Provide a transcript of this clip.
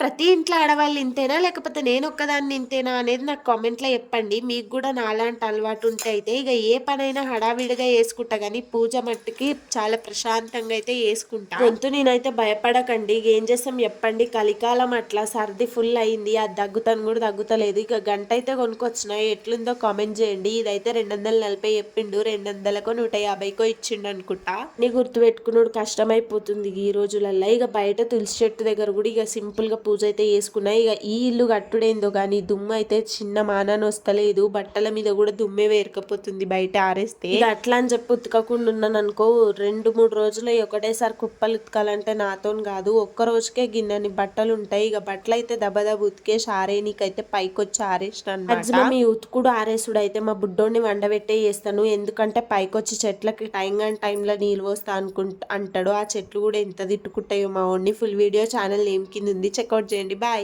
ప్రతి ఇంట్లో ఆడవాళ్ళు ఇంతేనా? లేకపోతే నేను ఒక్కదాన్ని ఇంతేనా అనేది నాకు కామెంట్లో చెప్పండి. మీకు కూడా నాలాంటి అలవాటు ఉంటే అయితే ఇక ఏ పనైనా హడావిడిగా వేసుకుంటా కానీ పూజ మట్టుకి చాలా ప్రశాంతంగా అయితే వేసుకుంటా గొంతు నేనైతే భయపడకండి. ఏం చేస్తాం చెప్పండి. కలికాలం అట్లా సర్ది ఫుల్ అయింది. అది దగ్గుతాను కూడా దగ్గుతలేదు. ఇక గంట అయితే కొనుక్కొచ్చిన. ఎట్లుందో కామెంట్ చేయండి. ఇదైతే రెండు వందల నలభై చెప్పిండు. రెండు వందలకో నూట యాభైకో ఇచ్చిండు అనుకుంటా. నీ గుర్తు పెట్టుకున్నాడు కష్టమైపోతుంది ఈ రోజులల్లో. ఇక బయట తులసి చెట్టు దగ్గర కూడా ఇక సింపుల్గా పూజ అయితే చేసుకున్నా. ఇక ఈ ఇల్లు కట్టుడేందో కానీ దుమ్ము అయితే చిన్న మానాన్ని వస్తలేదు. బట్టల మీద కూడా దుమ్మే వేరకపోతుంది బయట ఆరేస్తే. ఇక అట్లా అని చెప్పి ఉతకకుండా ఉన్నాను అనుకో రెండు మూడు రోజులు ఒకటేసారి కుప్పలు ఉతకాలంటే నాతో కాదు. ఒక్క రోజుకే గిన్నెని బట్టలు ఉంటాయి. ఇక బట్టలు అయితే దబదబ ఉతికేసి ఆరేనికైతే పైకి వచ్చి ఆరేసిన మాక్సిమం ఈ ఉతుకుడు ఆరేసుడు అయితే మా బుడ్డోని వండబెట్టే చేస్తాను. ఎందుకంటే పైకి వచ్చి చెట్లకి టైం అండ్ టైంలో నీళ్ళు పోస్తా అనుకుంటా అంటాడు. ఆ చెట్లు కూడా ఎంత తిట్టుకుంటాయో మా ఓన్ని ఫుల్ వీడియో ఛానల్ నేమ్ కింద ఉంది. చెక్అవుట్ చేయండి బాయ్